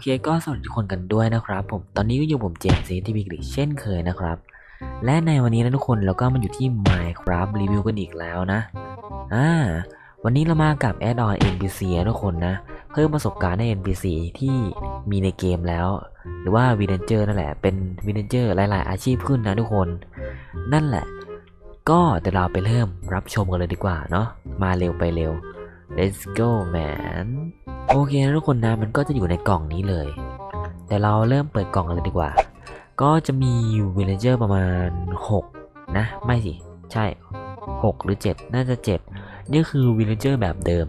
เคก็สวัสดีทุกคนกันด้วยนะครับ ผมตอนนี้ก็อยู่ผมเจมส์ซีทีวีกริเช่นเคยนะครับ และในวันนี้นะทุกคนเราก็มาอยู่ที่ Minecraft รีวิวกันอีกแล้วนะอ่าวันนี้เรามากับแอดออน NPC นะทุกคนนะ เพิ่มประสบการณ์ให้ NPC ที่มีในเกมแล้ว หรือว่า v ีเดนเจอร์นั่นแหละเป็น v ีเดนเจอร์หลาย ๆ อาชีพขึ้นนะทุกคน นั่นแหละ ก็เดี๋ยวเราไปเริ่มรับชมกันเลยดีกว่าเนาะมาเร็วไปเร็ว let's go man โอเคนะทุกคนนะมันก็จะอยู่ในกล่องนี้เลย แต่เราเริ่มเปิดกล่องกันเลยดีกว่า ก็จะมีวิลเลเจอร์ประมาณ 6 นะ ไม่สิ ใช่ 6 หรือ 7 น่าจะ 7 นี่คือวิลเลเจอร์แบบเดิม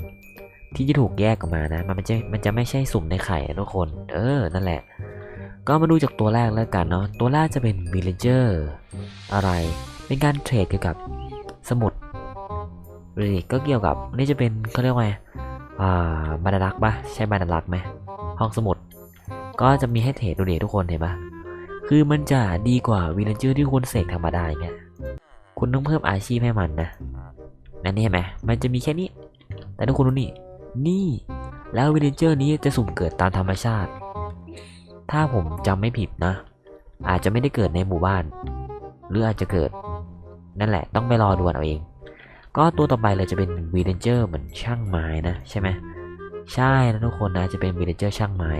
ที่จะถูกแยกออกมานะ มันจะมันจะไม่ใช่สุ่มในไข่ทุกคน เออ นั่นแหละ ก็มาดูจากตัวแรกแล้วกันเนาะตัวแรกจะเป็นวิลเลเจอร์อะไรเป็นการเทรดเกี่ยวกับสมุดหรือก็เกี่ยวกับนี่จะเป็นเขาเรียกว่า อ่าบรรลักษ์ปะใช่บรรลักษ์ไหมห้องสมุด ก็จะมีให้เทรดดูเดทุกคนเห็นปะคือมันจะดีกว่าวิลเลเจอร์ที่คุณเสกธรรมดาเงี้ยคุณต้องเพิ่มอาชีพให้มันนะนั่นนี่เห็นไหมมันจะมีแค่นี้ แต่ทุกคนดูนี่นี่ แล้ววิลเลเจอร์นี้จะสุ่มเกิดตามธรรมชาติ ถ้าผมจำไม่ผิดนะ อาจจะไม่ได้เกิดในหมู่บ้าน หรืออาจจะเกิด นั่นแหละต้องไปรอดูเอาเอง ก็ตัวต่อไปเลยจะเป็นวีเดนเจอร์เหมือนช่างไม้นะใช่ไหมใช่นะทุกคนนะจะเป็นวีเดนเจอร์ช่างไม้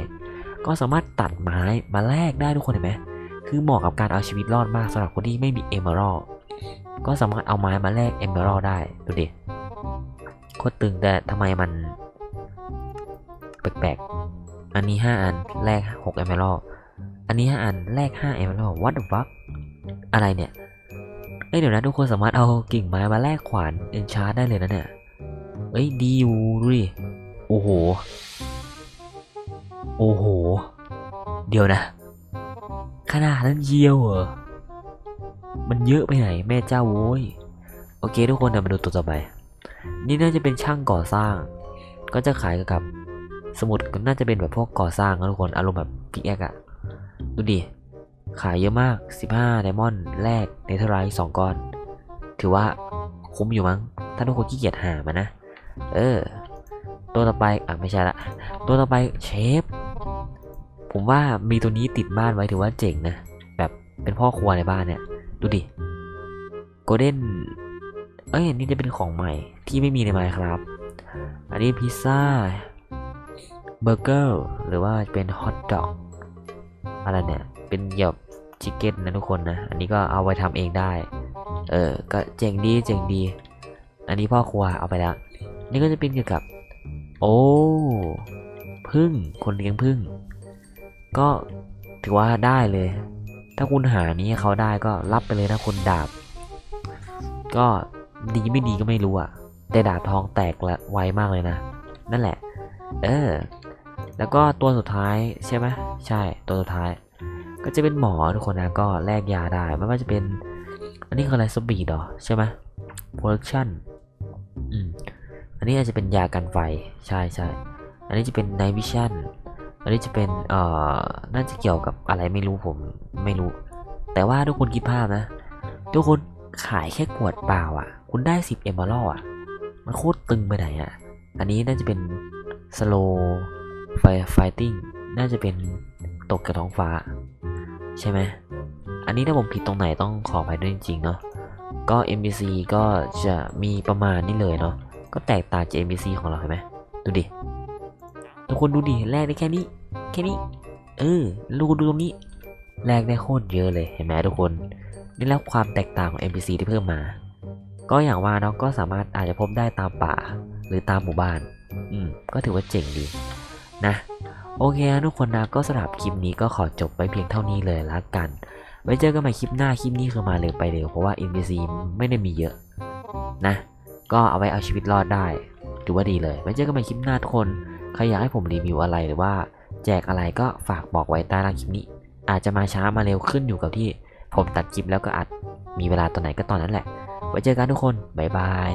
ก็สามารถตัดไม้มาแลกได้ทุกคนเห็นไหมคือเหมาะกับการเอาชีวิตรอดมากสำหรับคนที่ไม่มีเอเมอรัลก็สามารถเอาไม้มาแลกเอเมอรัลได้ดูดิโคตรตึงแต่ทำไมมันแปลกๆ อันนี้ 5 อันแลก6เอเมอรัลอันนี้ 5 อันแลก5เอเมอรัล what the fuck อะไรเนี่ย เอ้ยเดี๋ยวนะทุกคนสามารถเอากิ่งไม้มาแลกขวานเอนชาร์ได้เลยนะเนี่ยเอ้ยดีอยู่ดูดิโอ้โห โอ้โห เดี๋ยวนะ ขนาดนั้นเยียวเหรอ มันเยอะไปไหนแม่เจ้าโว้ย โอเคทุกคนเดี๋ยวมาดูตัวต่อไป นี่น่าจะเป็นช่างก่อสร้าง ก็จะขายกับ สมุดก็น่าจะเป็นแบบพวกก่อสร้างนะทุกคน อารมณ์แบบพิกแอคอะดูดิ ขายเยอะมาก 15ไดมอนด์แรกเนเธอร์ไรท์2ก้อน ถือว่าคุ้มอยู่มั้ง ถ้าทุกคนขี้เกียจหามานะ เออ ตัวต่อไป อะ ไม่ใช่ละ ตัวต่อไปเชฟ ผมว่ามีตัวนี้ติดบ้านไว้ถือว่าเจ๋งนะ แบบเป็นพ่อครัวในบ้านเนี่ย ดูดิโกลเด้น เอ้ย นี่จะเป็นของใหม่ที่ไม่มีในไมครับ อันนี้พิซซ่า เบอร์เกอร์ หรือว่าเป็นฮอทดอก อะไรเนี่ย เป็นเหยียบชิคเก้นนะทุกคนนะ อันนี้ก็เอาไว้ทำเองได้ เออ ก็เจ๋งดีเจ๋งดี อันนี้พ่อครัวเอาไปแล้ว นี่ก็จะเป็นเกี่ยวกับ โอ้พึ่งคนเลี้ยงพึ่ง ก็ถือว่าได้เลย ถ้าคุณหานี้เขาได้ก็รับไปเลยนะคุณดาบ ก็ดีไม่ดีก็ไม่รู้อะแต่ดาบทองแตกละไวมากเลยนะ นั่นแหละ เออ แล้วก็ตัวสุดท้ายใช่ไหมใช่ตัวสุดท้าย ก็จะเป็นหมอทุกคนนะก็แลกยาได้ไม่ว่าจะเป็น อันนี้คืออะไรสปีดหรอใช่ไหม production อืมอันนี้อาจจะเป็นยากันไฟใช่ใช่อันนี้จะเป็น night vision อันนี้จะเป็นเอ่อน่าจะเกี่ยวกับอะไรไม่รู้ผมไม่รู้ แต่ว่าทุกคนคิดภาพนะ ทุกคนขายแค่ขวดเปล่าอะ คุณได้ 10 e m e r a l d อะ มันโคตรตึงไปไหนอะ อันนี้น่าจะเป็น slow fire fighting น่าจะเป็นตกกระท้องฟ้า ใช่ไหมอันนี้ถ้าผมผิดตรงไหนต้องขออภัยด้วยจริงๆเนาะก็ MBC ก็จะมีประมาณนี้เลยเนาะก็แตกต่างจาก MBC ของเราเห็นไหมดูดิทุกคนดูดิแลกได้แค่นี้ แค่นี้ เออดูดูตรงนี้แลกได้โคตรเยอะเลยเห็นไหมทุกคนนี่แล้วความแตกต่างของ NPC ที่เพิ่มมา ก็อย่างว่าเนาะก็สามารถอาจจะพบได้ตามป่าหรือตามหมู่บ้าน อืมก็ถือว่าเจ๋งดีนะ โอเคนะทุกคนนะก็สำหรับคลิปนี้ก็ขอจบไปเพียงเท่านี้เลยละกัน ไว้เจอกันใหม่คลิปหน้าคลิปนี้คือมาเร็วไปเร็วเพราะว่า NPC ไม่ได้มีเยอะนะ ก็เอาไว้เอาชีวิตรอดได้ถือว่าดีเลย ไว้เจอกันใหม่คลิปหน้าทุกคนใครอยากให้ผมรีวิวอะไรหรือว่า แจกอะไรก็ฝากบอกไว้ใต้ล่างคลิปนี้ อาจจะมาช้ามาเร็วขึ้นอยู่กับที่ ผมตัดคลิปแล้วก็อัดมีเวลาตอนไหนก็ตอนนั้นแหละ ไว้เจอกันทุกคนบ๊ายบาย